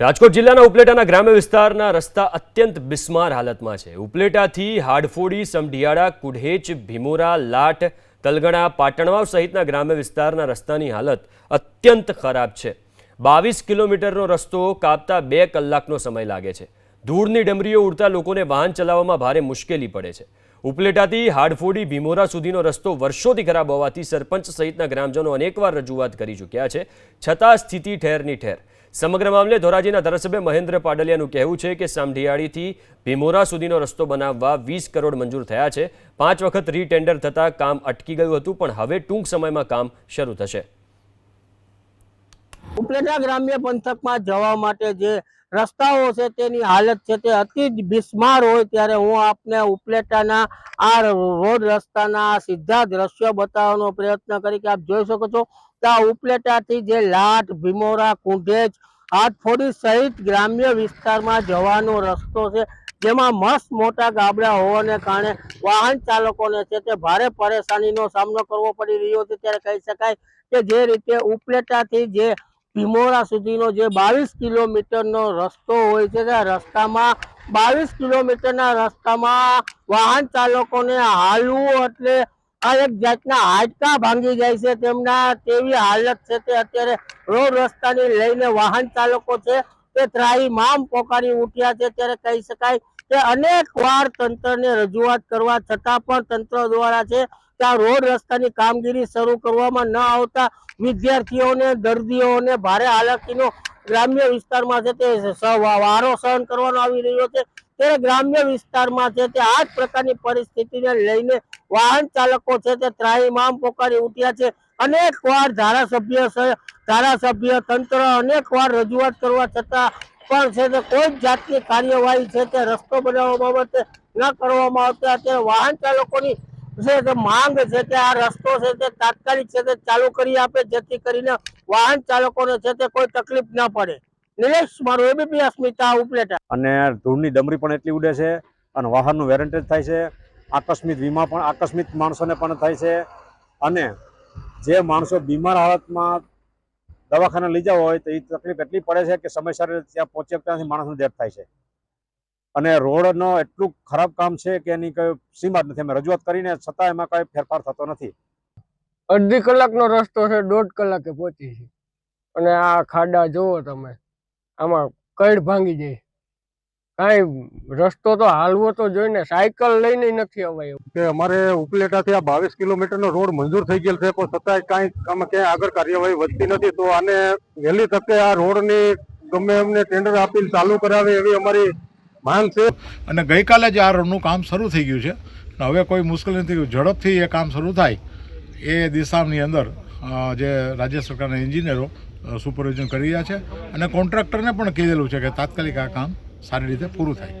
રાજકોટ જિલ્લાના ઉપલેટાના ગ્રામ્ય વિસ્તારના રસ્તા અત્યંત બિસ્માર હાલતમાં છે. ઉપલેટાથી હાડફોડી, સમઢિયાળા, કુઢેચ, ભીમોરા, લાટ, તલગણા, પાટણવાવ સહિતના ગ્રામ્ય વિસ્તારના રસ્તાની હાલત અત્યંત ખરાબ છે. બાવીસ કિલોમીટરનો રસ્તો કાપતા બે કલાકનો સમય લાગે છે. ધૂળની ડમરીઓ ઉડતા લોકોને વાહન ચલાવવામાં ભારે મુશ્કેલી પડે છે. ઉપલેટાથી હાડફોડી ભીમોરા સુધીનો રસ્તો વર્ષોથી ખરાબ હોવાથી સરપંચ સહિતના ગ્રામજનો અનેકવાર રજૂઆત કરી ચૂક્યા છે, છતાં સ્થિતિ ઠેરની ઠેર. સમગ્ર મામલે ધોરાજીના ધારાસભ્ય મહેન્દ્ર પાડલિયાનું કહેવું છે કે સામઢિયાળીથી ભીમોરા સુધીનો રસ્તો બનાવવા વીસ કરોડ મંજૂર થયા છે. પાંચ વખત રીટેન્ડર થતાં કામ અટકી ગયું હતું, પણ હવે ટૂંક સમયમાં કામ શરૂ થશે. ઉપલેટા ગ્રામ્ય પંથકમાં જવા માટે જે રસ્તાઓ છે તેની હાલત છે તે અતિ જ બિસ્માર હોય ત્યારે હું આપને ઉપલેટાના આ રોડ રસ્તાના સીધા દ્રશ્યો બતાવવાનો પ્રયત્ન કરી કે આપ જોઈ શકો છો આ ઉપલેટાથી જે લાટ, ભીમોરા, કુંઢેજ, હાથફોડી સહિત ગ્રામ્ય વિસ્તારમાં જવાનો રસ્તો છે, જેમાં મસ્ત મોટા ગાબડા હોવાને કારણે વાહન ચાલકોને છે તે ભારે પરેશાનીનો સામનો કરવો પડી રહ્યો છે. ત્યારે કહી શકાય કે જે રીતે ઉપલેટાથી જે ભીમોરા સુધીનો જે બાવીસ કિલોમીટરનો રસ્તો હોય છે તે રસ્તામાં બાવીસ કિલોમીટરના રસ્તામાં વાહન ચાલકોને હાલવું એટલે આ એક જાતના હાડકા ભાંગી જાય છે. તેમના તેવી હાલત છે તે અત્યારે રોડ રસ્તાની લઈને વાહન ચાલકો છે તે ત્રાહીમામ પોકારી ઉઠ્યા છે. ત્યારે કહી શકાય કે અનેક વાર તંત્રને રજૂઆત કરવા છતાં પણ તંત્ર દ્વારા છે આ રોડ રસ્તાની કામગીરી શરૂ કરવામાં ન આવતા વિદ્યાર્થીઓને, દર્દીઓને ભારે હાલાકીનો ગ્રામ્ય વિસ્તારમાં છે તે વારો સહન કરવાનો આવી રહ્યો છે. ત્યારે ગ્રામ્ય વિસ્તારમાં છે તે આ જ પ્રકારની પરિસ્થિતિને લઈને વાહન ચાલકો છે તે ત્રાહીમામ પોકારી ઉઠ્યા છે. અનેક વાર ધારાસભ્ય ધારાસભ્ય તંત્ર અનેક વાર રજૂઆત કરવા છતાં પણ છે તે કોઈ જ જાતની કાર્યવાહી છે તે રસ્તો બનાવવા બાબતે ન કરવામાં આવતા. અત્યારે વાહન ચાલકોની છે તે માંગ છે કે આ રસ્તો છે તે તાત્કાલિક છે તે ચાલુ કરી આપે, જેથી કરીને વાહન ચાલકોને છે તે કોઈ તકલીફ ન પડે. નિલેશ, મારું એબીપી અસ્મિતા ઉપલેટા. અને ધૂળની ડમરી પણ એટલી ઉડે છે અને વાહનનું વેરંટેજ થાય છે. આકસ્મિક વીમા પણ, આકસ્મિક માણસોને પણ થાય છે. અને જે માણસો બીમાર હાલતમાં દવાખાને લઈ જવા હોય તો એ તકલીફ એટલી પડે છે કે સમયસર ત્યાં પહોંચે, ત્યાંથી માણસનું ડેથ થાય છે. અને રોડનો એટલું ખરાબ કામ છે કે એની કોઈ સીમા જ નથી. અમે રજૂઆત કરીને છતાં એમાં કઈ ફેરફાર થતો નથી. અડધી કલાકનો રસ્તો છે દોઢ કલાકે પહોંચી છે. અને આ ખાડા જુઓ તમે આમાં કઈડ ભાંગી જાય? કાંઈ રસ્તો તો હાલવો તો જોઈને સાયકલ લઈને નથી અવાય કે અમારે ઉપલેટાથી આ બાવીસ કિલોમીટરનો રોડ મંજૂર થઈ ગયેલ છે પણ છતાંય કાંઈ આમાં ક્યાંય આગળ કાર્યવાહી વધતી નથી. તો આને વહેલી તકે આ રોડની ગમે અમને ટેન્ડર આપીને ચાલુ કરાવે એવી અમારી માંગ છે. અને ગઈકાલે જ આ રોડનું કામ શરૂ થઈ ગયું છે. હવે કોઈ મુશ્કેલી નથી, ઝડપથી એ કામ શરૂ થાય. એ દિશાની અંદર જે રાજ્ય સરકારના એન્જિનિયરો સુપરવિઝન કરી રહ્યા છે. અને કોન્ટ્રાક્ટરને પણ કીધેલું છે કે તાત્કાલિક આ કામ સારી રીતે પૂરું થાય.